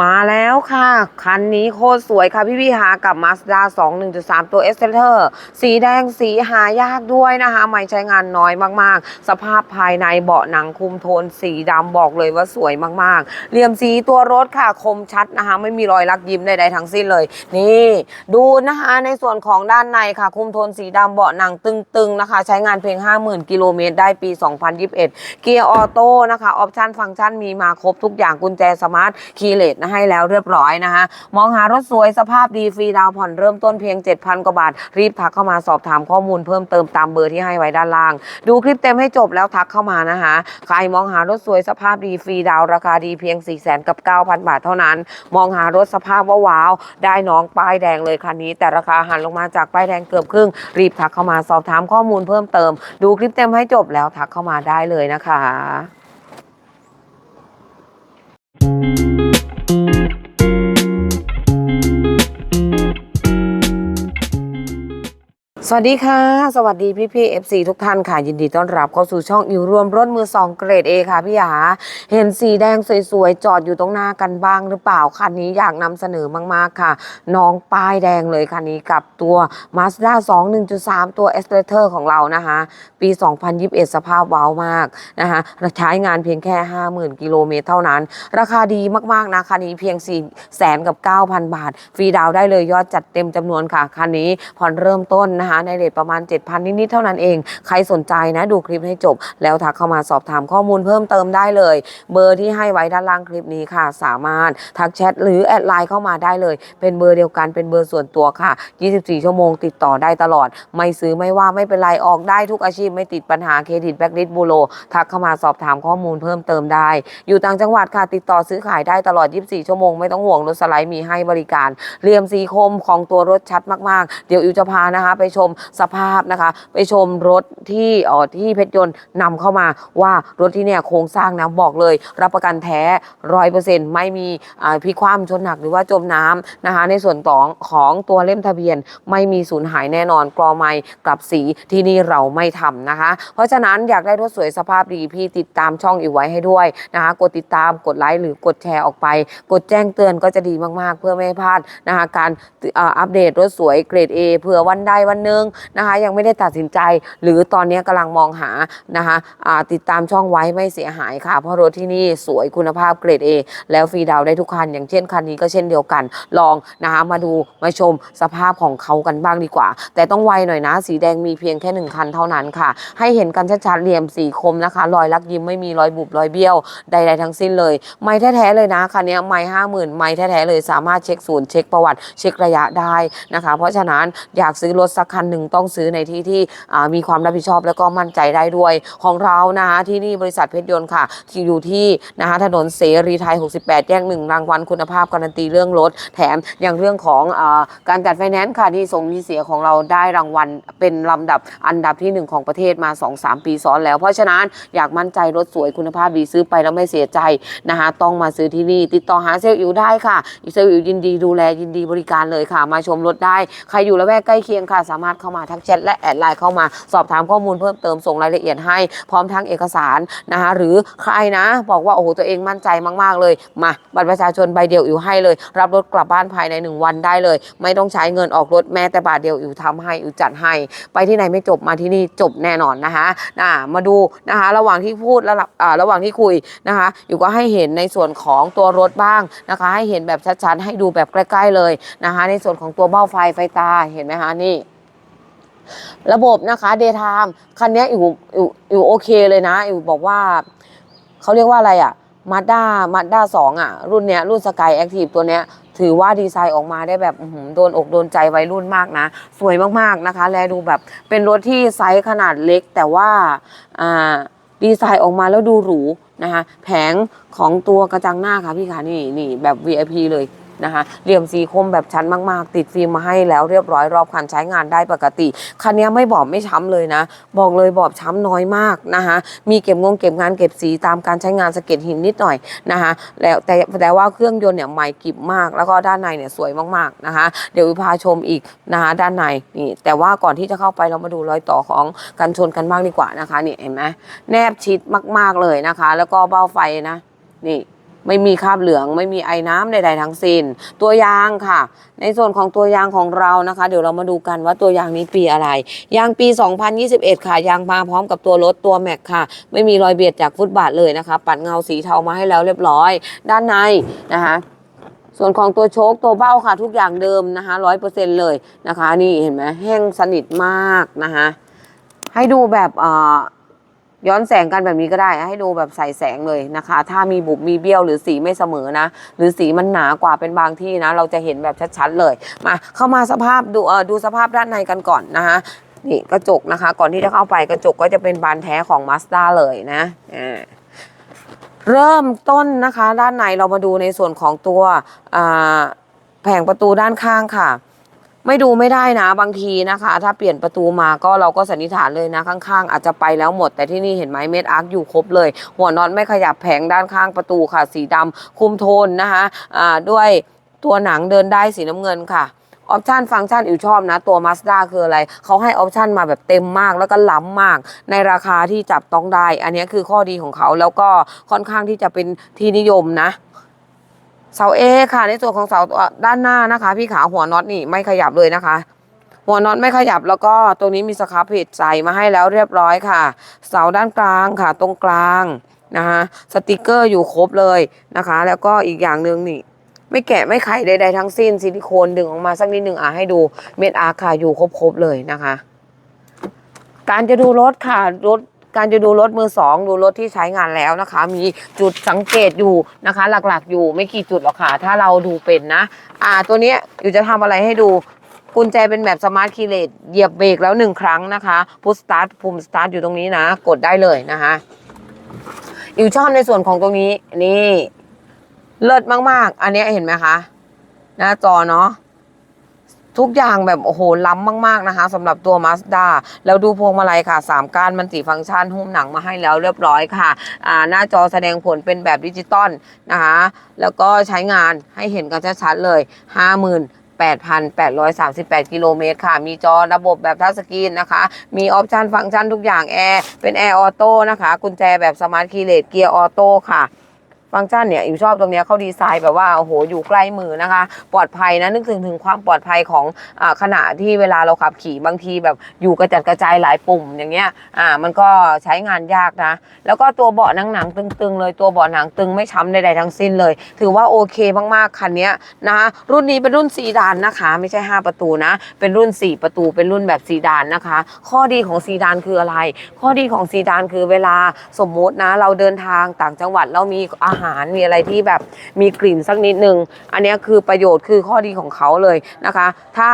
มาแล้วค่ะ คันนี้โคตรสวยค่ะพี่พี่หากับ Mazda 2 1.3 ตัว e x c e l e r สีแดงสีหายากด้วยนะคะ ไม่ใช้งานน้อยมากๆ สภาพภายในเบาะหนังคุมโทนสีดำบอกเลยว่าสวยมากๆ เหลี่ยมสีตัวรถค่ะคมชัดนะคะ ไม่มีรอยลักยิ้มใดๆทั้งสิ้นเลย นี่ ดูนะคะในส่วนของด้านในค่ะ คุมโทนสีดำเบาะหนังตึงๆนะคะ ใช้งานเพียง 50,000 กิโลเมตรได้ปี 2021 เกียร์ออโต้นะคะออปชันฟังก์ชันมีมาครบทุกอย่างกุญแจสมาร์ทคีย์เลสให้แล้วเรียบร้อยนะคะมองหารถสวยสภาพดีฟรีดาวผ่อนเริ่มต้นเพียง 7,000 กว่าบาท รีบทักเข้ามาสอบถามข้อมูลเพิ่มเติมตามเบอร์ที่ให้ไว้ด้านล่าง ดูคลิปเต็มให้จบแล้วทักเข้ามานะคะใครมองหารถสวยสภาพดีฟรีดาวราคาดีเพียง 4 0 0 0 0กับ 9,000 บาทเท่านั้น มองหารถสภาพว่าว้าว ได้น้องป้ายแดงเลยคันนี้ แต่ราคาหันลงมาจากป้ายแดงเกือบครึ่ง รีบทักเข้ามาสอบถามข้อมูลเพิ่มเติม ดูคลิปเต็มให้จบแล้วทักเข้ามาได้เลยนะคะ สวัสดีค่ะ สวัสดีพี่พี่ FC ทุกท่านค่ะ ยินดีต้อนรับเข้าสู่ช่องอยู่รวมรถมือสองเกรด A ค่ะพี่หยาเห็นสีแดงสวยๆ จอดอยู่ตรงหน้ากันบ้างหรือเปล่า คันนี้อยากนำเสนอมากๆค่ะ น้องป้ายแดงเลยคันนี้กับตัว Mazda 2 1.3 ตัว e s c a l a t o r ของเรานะคะ ปี 2021 สภาพว้าวมากนะคะใช้งานเพียงแค่ 50,000 กิโลเมตรเท่านั้น ราคาดีมากๆนะคันนี้เพียง4แสนกับ9,000 บาท ฟรีดาวได้เลยยอดจัดเต็มจำนวนค่ะคันนี้ผ่อนเริ่มต้นนะคะในเรทประมาณ 7,000 นิดๆเท่านั้นเอง ใครสนใจนะดูคลิปให้จบ แล้วทักเข้ามาสอบถามข้อมูลเพิ่มเติมได้เลย เบอร์ที่ให้ไว้ด้านล่างคลิปนี้ค่ะ สามารถทักแชทหรือแอดไลน์เข้ามาได้เลย เป็นเบอร์เดียวกันเป็นเบอร์ส่วนตัวค่ะ 24 ชั่วโมงติดต่อได้ตลอด ไม่ซื้อไม่ว่าไม่เป็นไรออกได้ทุกอาชีพไม่ติดปัญหาเครดิตแบล็คลิสต์บูโรทักเข้ามาสอบถามข้อมูลเพิ่มเติมได้ อยู่ต่างจังหวัดค่ะติดต่อซื้อขายได้ตลอด 24 ชั่วโมงไม่ต้องห่วงรถสไลด์มีให้บริการเรียมสีคมของตัวรถชัดมากๆ เดี๋ยวอิวจะพานะคะไปชมมสภาพนะคะ ไปชมรถที่ออที่เพชรยนต์นำเข้ามาว่ารถที่เนี่ยโครงสร้างนะบอกเลย รับประกันแท้ร้อยเปอร์เซ็นต์ไม่มีพลิกคว่ำชนหนักหรือว่าจมน้ำนะคะ ในส่วนของของตัวเล่มทะเบียน ไม่มีสูญหายแน่นอนกรอไม้กลับสีที่นี่เราไม่ทำนะคะ เพราะฉะนั้นอยากได้รถสวยสภาพดีพี่ติดตามช่องอีกไว้ให้ด้วยนะคะกดติดตามกดไลค์หรือกดแชร์ออกไป กดแจ้งเตือนก็จะดีมากๆ เพื่อไม่ให้พลาดนะคะการอัปเดตรถสวยเกรด A เผื่อวันใดวันหนึ่งนะคะยังไม่ได้ตัดสินใจ หรือตอนนี้กำลังมองหานะคะติดตามช่องไว้ไม่เสียหายค่ะ เพราะรถที่นี่สวยคุณภาพเกรด A แล้วฟรีดาวได้ทุกคัน อย่างเช่นคันนี้ก็เช่นเดียวกัน ลองนะคะมาดูมาชมสภาพของเขากันบ้างดีกว่า แต่ต้องไวหน่อยนะ สีแดงมีเพียงแค่หนึ่งคันเท่านั้นค่ะ ให้เห็นกันชัดๆเหลี่ยมสีคมนะคะรอยลักยิ้มไม่มีรอยบุบรอยเบี้ยวใด ๆ ทั้งสิ้นเลย ไม่แท้ๆเลยนะคันนี้ไม่ห้าหมื่นไม่แท้ๆเลยสามารถเช็คศูนย์เช็คประวัติเช็คระยะได้นะคะ เพราะฉะนั้นอยากซื้อรถสักคันหนึ่งต้องซื้อในที่ที่มีความรับผิดชอบแล้วก็มั่นใจได้ด้วยของเรานะคะที่นี่บริษัทเพชรยนต์ค่ะที่อยู่ที่นะคะถนนเสรีไทย 68 แยกหนึ่งรางวัลคุณภาพการันตีเรื่องรถ แถมอย่างเรื่องของอการจัดไฟแนนซ์ค่ะที่ส่งที่เสียของเราได้รางวัลเป็นลำดับอันดับที่หนึ่งของประเทศมา 2-3 ปีซ้อนแล้ว เพราะฉะนั้นอยากมั่นใจรถสวยคุณภาพดีซื้อไปแล้วไม่เสียใจนะคะต้องมาซื้อที่นี่ติดต่อหาเซลล์อิวได้ค่ะเซลล์อิวยินดีดูแลยินดีบริการเลยค่ะ มาชมรถได้ ใครอยู่ละแวกใกล้เคียงค่ะสามารถเข้ามาทักแชทและแอดไลน์เข้ามาสอบถามข้อมูลเพิ่มเติมส่งรายละเอียดให้พร้อมทั้งเอกสารนะคะหรือใครนะ บอกว่าโอ้โหตัวเองมั่นใจมากๆเลยมาบัตรประชาชนใบเดียวอิวให้เลย รับรถกลับบ้านภายใน 1 วันได้เลย ไม่ต้องใช้เงินออกรถแม้แต่บาทเดียวอิวทำให้อิวจัดให้ ไปที่ไหนไม่จบมาที่นี่จบแน่นอนนะคะนะมาดูนะคะระหว่างที่พูดระหว่างอ่าระหว่างที่คุยนะคะอยู่ก็ให้เห็นในส่วนของตัวรถบ้างนะคะ ให้เห็นแบบชัดๆให้ดูแบบใกล้ ๆเลยนะคะ ในส่วนของตัวเบ้าไฟไฟตาเห็นไหมคะนี่ ระบบนะคะ Daytime คันนี้อยู่อยู่อยู่โอเคเลยนะอยู่บอกว่าเขาเรียกว่าอะไรอะมาด้ามาด้าสองอะรุ่นเนี้ยรุ่นสกายแอคทีฟตัวเนี้ยถือว่าดีไซน์ออกมาได้แบบโดนอกโดนใจวัยรุ่นมากนะ สวยมากๆนะคะ และดูแบบเป็นรถที่ไซส์ขนาดเล็ก แต่ว่าอ่าดีไซน์ออกมาแล้วดูหรูนะคะ แผงของตัวกระจังหน้าค่ะพี่คะนี่นี่แบบ VIP เลย นะคะเหลี่ยมสีคมแบบชั้นมากๆ ติดฟิล์มมาให้แล้วเรียบร้อยรอบคันใช้งานได้ปกติ คันนี้ไม่บอบไม่ช้ำเลยนะ บอกเลยบอบช้ำน้อยมากนะคะมีเก็บงงเก็บงานเก็บสีตามการใช้งานสะเก็ดหินนิดหน่อยนะคะแล้วแต่แต่ว่าเครื่องยนต์เนี่ยใหม่กริบมาก แล้วก็ด้านในเนี่ยสวยมากๆนะคะเดี๋ยวพาชมอีกนะคะด้านในนี่แต่ว่าก่อนที่จะเข้าไปเรามาดูรอยต่อของกันชนกันบ้างดีกว่านะคะนี่เห็นไหมแนบชิดมาก ๆเลยนะคะ แล้วก็เบ้าไฟนะนี่ ไม่มีคราบเหลือง ไม่มีไอ้น้ำใดๆทั้งสิ้น ตัวยางค่ะ ในส่วนของตัวยางของเรานะคะ เดี๋ยวเรามาดูกันว่าตัวยางนี้ปีอะไร ยางปี 2021 ค่ะ ยางมาพร้อมกับตัวรถตัวแม็กค่ะ ไม่มีรอยเบียดจากฟุตบาทเลยนะคะ ปัดเงาสีเทามาให้แล้วเรียบร้อย ด้านในนะคะส่วนของตัวโชคตัวเบ้าค่ะทุกอย่างเดิมนะคะร้อยเปอร์เซ็นเลยนะคะ นี่เห็นไหมแห้งสนิทมากนะคะให้ดูแบบอ่อ ย้อนแสงกันแบบนี้ก็ได้ ให้ดูแบบใส่แสงเลยนะคะ ถ้ามีบุบมีเบี้ยวหรือสีไม่เสมอนะ หรือสีมันหนากว่าเป็นบางที่นะ เราจะเห็นแบบชัดๆเลย มาเข้ามาสภาพดูเออดูสภาพด้านในกันก่อนนะคะนี่กระจกนะคะ ก่อนที่จะเข้าไปกระจกก็จะเป็นบานแท้ของ Mazda เลยนะอ่าเริ่มต้นนะคะ ด้านในเรามาดูในส่วนของตัวแผงประตูด้านข้างค่ะ ไม่ดูไม่ได้นะบางทีนะคะ ถ้าเปลี่ยนประตูมาก็เราก็สันนิษฐานเลยนะข้างๆ อาจจะไปแล้วหมด แต่ที่นี่เห็นไหมเม็ดอาร์คอยู่ครบเลย หัวนอตไม่ขยับแผงด้านข้างประตูค่ะ สีดำคุมโทนนะคะอ่าด้วยตัวหนังเดินได้สีน้ำเงินค่ะออปชันฟังก์ชันอิวชอบนะ ตัว Mazda คืออะไร เขาให้ออปชันมาแบบเต็มมากแล้วก็ล้ำมาก ในราคาที่จับต้องได้ อันนี้คือข้อดีของเขาแล้วก็ค่อนข้างที่จะเป็นที่นิยมนะ เสาเอค่ะในส่วนของเสาด้านหน้านะคะ พี่ขาหัวน็อตนี่ไม่ขยับเลยนะคะ หัวน็อตไม่ขยับแล้วก็ตรงนี้มีสครับเพจใส่มาให้แล้วเรียบร้อยค่ะ เสาด้านกลางค่ะ ตรงกลางนะคะสติกเกอร์อยู่ครบเลยนะคะ แล้วก็อีกอย่างหนึ่งนี่ไม่แกะไม่ไขใดๆทั้งสิ้นซิลิโคนดึงออกมาสักนิดหนึ่งอะให้ดูเม็ดอาร์ค่ะอยู่ครบๆเลยนะคะ การจะดูรถค่ะรถ การจะดูรถมือสองดูรถที่ใช้งานแล้วนะคะ มีจุดสังเกตอยู่นะคะ หลักๆ อยู่ไม่กี่จุดหรอกค่ะ ถ้าเราดูเป็นนะ อ่าตัวนี้อยู่จะทำอะไรให้ดูกุญแจเป็นแบบสมาร์ทคีย์เลสเหยียบเบรกแล้วหนึ่งครั้งนะคะพุชสตาร์ทปุ่มสตาร์ทอยู่ตรงนี้นะ กดได้เลยนะคะอยู่ชอบในส่วนของตรงนี้นี่ เลิศมากๆ อันเนี้ยเห็นไหมคะ หน้าจอเนาะ ทุกอย่างแบบโอ้โหล้ำมาก ๆ นะคะสำหรับตัว Mazda แล้วดูพวงมาลัยค่ะ 3ก้านมันติฟังก์ชันหุ้มหนังมาให้แล้วเรียบร้อยค่ะอ่าหน้าจอแสดงผลเป็นแบบดิจิตอลนะคะแล้วก็ใช้งานให้เห็นกันชัดๆเลย58,838 กิโลเมตรค่ะ มีจอระบบแบบทัชสกรีนนะคะ มีออปชันฟังก์ชันทุกอย่างแอร์เป็นแอร์ออโต้นะคะ กุญแจแบบสมาร์ทคีย์เลสเกียร์ออโต้ค่ะ ฟังก์ชันเนี่ยอยู่ชอบตรงเนี้ยเขาดีไซน์แบบว่าโอ้โหอยู่ใกล้มือนะคะ ปลอดภัยนะนึกถึงถึงความปลอดภัยของอาขณะที่เวลาเราขับขี่บางทีแบบอยู่กระจัดกระจายหลายปุ่มอย่างเงี้ยอ่ามันก็ใช้งานยากนะ แล้วก็ตัวเบาะหนังหนังตึงๆ เลยตัวเบาะหนังตึงไม่ช้ำใดๆทั้งสิ้นเลย ถือว่าโอเคมากๆคันนี้นะคะรุ่นนี้เป็นรุ่นซีดานนะคะ ไม่ใช่ 5 ประตูนะ เป็นรุ่น 4 ประตูเป็นรุ่นแบบซีดานนะคะ ข้อดีของซีดานคืออะไร ข้อดีของซีดานคือเวลาสมมุตินะ เราเดินทางต่างจังหวัดเรามีอาหารมีอะไรที่แบบมีกลิ่นสักนิดนึง อันนี้คือประโยชน์คือข้อดีของเขาเลยนะคะ ถ้า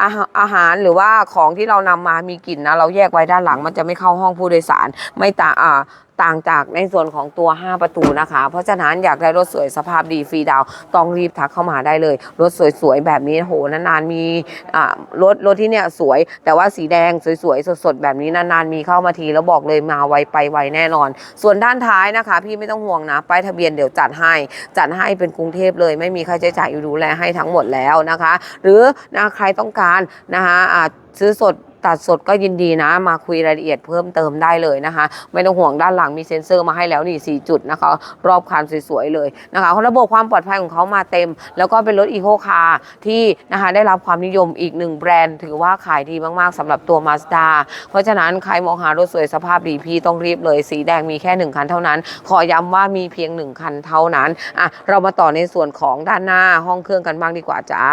อาหาอาหารหรือว่าของที่เรานำมามีกลิ่นนะเราแยกไว้ด้านหลัง มันจะไม่เข้าห้องผู้โดยสารไม่ต่างอ่าต่างจากในส่วนของตัว 5 ประตูนะคะ เพราะฉะนั้นอยากได้รถสวยสภาพดีฟรีดาวต้องรีบทักเข้ามาได้เลย รถสวยๆแบบนี้โหนานๆมีรถรถที่เนี่ยสวย แต่ว่าสีแดงสวยๆสดๆแบบนี้นานๆมีเข้ามาทีแล้วบอกเลยมาไวไปไวแน่นอน ส่วนด้านท้ายนะคะ พี่ไม่ต้องห่วงนะป้ายทะเบียนเดี๋ยวจัดให้ จัดให้เป็นกรุงเทพเลย ไม่มีค่าใช้จ่ายอยู่ดูแลให้ทั้งหมดแล้วนะคะ หรือนะใครต้องการนะคะซื้อสดตัดสดก็ยินดีนะ มาคุยรายละเอียดเพิ่มเติมได้เลยนะคะ ไม่ต้องห่วงด้านหลังมีเซ็นเซอร์มาให้แล้วนี่ 4 จุดนะคะ รอบคันสวยๆเลยนะคะระบบความปลอดภัยของเขามาเต็ม แล้วก็เป็นรถอีโคคาร์ที่นะคะได้รับความนิยมอีกหนึ่งแบรนด์ ถือว่าขายดีมากๆสำหรับตัว Mazda เพราะฉะนั้นใครมองหารถสวยสภาพดีพี่ต้องรีบเลย สีแดงมีแค่ 1 คันเท่านั้น ขอย้ำว่ามีเพียง 1 คันเท่านั้นอะเรามาต่อในส่วนของด้านหน้าห้องเครื่องกันบ้างดีกว่าจ้า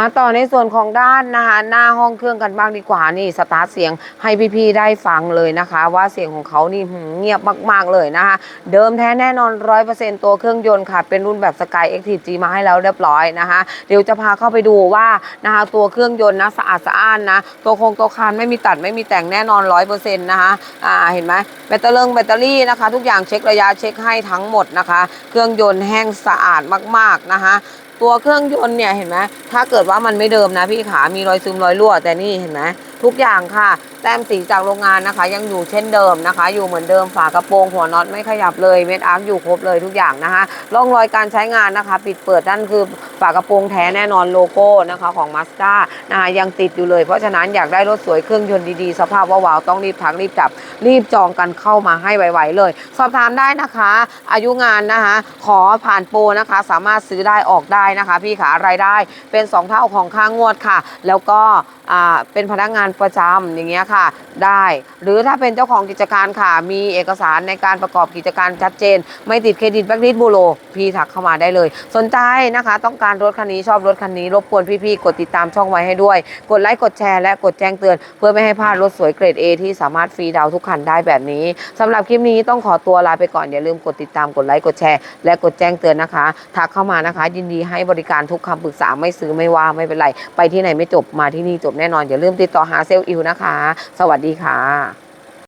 มาต่อในส่วนของด้านนะคะหน้าห้องเครื่องกันบ้างดีกว่านี่สตาร์ทเสียงให้พี่ๆได้ฟังเลยนะคะ ว่าเสียงของเขานี่หืมเงียบมาก ๆเลยนะคะเดิมแท้แน่นอน100%ตัวเครื่องยนต์ค่ะ เป็นรุ่นแบบ Sky Active G มาให้แล้วเรียบร้อยนะคะ เดี๋ยวจะพาเข้าไปดูว่านะคะตัวเครื่องยนต์นะสะอาดสะอ้านนะตัวโครงตัวคานไม่มีตัดไม่มีแต่งแน่นอน100%นะคะอ่าเห็นไหมแบตเตอรี่แบตเตอรี่นะคะ ทุกอย่างเช็คระยะเช็คให้ทั้งหมดนะคะ เครื่องยนต์แห้งสะอาดมากๆนะคะ ตัวเครื่องยนต์เนี่ยเห็นไหมถ้าเกิดว่ามันไม่เดิมนะพี่ขา มีรอยซึมรอยรั่ว แต่นี่เห็นไหมทุกอย่างค่ะ แต้มสีจากโรงงานนะคะ ยังอยู่เช่นเดิมนะคะ อยู่เหมือนเดิมฝากระโปรงหัวน็อตไม่ขยับเลยเม็ดอาร์คอยู่ครบเลยทุกอย่างนะคะร่องรอยการใช้งานนะคะ ปิดเปิดนั่นคือ ฝากระโปรงแท้แน่นอนโลโก้นะคะของ m a ส d a นะคะยังติดอยู่เลย เพราะฉะนั้นอยากได้รถสวยเครื่องยนต์ดีๆ สภาพว้าวๆต้องรีบทักรีบจับ รีบจองกันเข้ามาให้ไวๆเลย สอบถามได้นะคะ อายุงานนะคะ ขอผ่านโปรนะคะ สามารถซื้อได้ออกได้นะคะ พี่ขารายได้เป็น 2 เท่าของค่างวดค่ะ แล้วก็อ่าเป็นพนักงานประจำอย่างเงี้ยค่ะ ได้ หรือถ้าเป็นเจ้าของกิจการค่ะ มีเอกสารในการประกอบกิจการชัดเจน ไม่ติดเครดิตแบล็คลิสต์บูโรพี่ทักเข้ามาได้เลย สนใจนะคะต้องการรถคันนี้ชอบรถคันนี้รบกวนพี่ๆกดติดตามช่องไว้ให้ด้วย กดไลค์กดแชร์และกดแจ้งเตือน เพื่อไม่ให้พลาดรถสวยเกรด A ที่สามารถฟรีดาวน์ทุกคันได้แบบนี้สำหรับคลิปนี้ต้องขอตัวลาไปก่อนอย่าลืมกดติดตามกดไลค์กดแชร์และกดแจ้งเตือนนะคะทักเข้ามานะคะ ยินดีให้บริการทุกคำปรึกษาไม่ซื้อไม่ว่าไม่เป็นไร ไปที่ไหนไม่จบมาที่นี่จบแน่นอนอย่าลืมติดต่อหาเซลล์อิวนะคะ สวัสดีค่ะ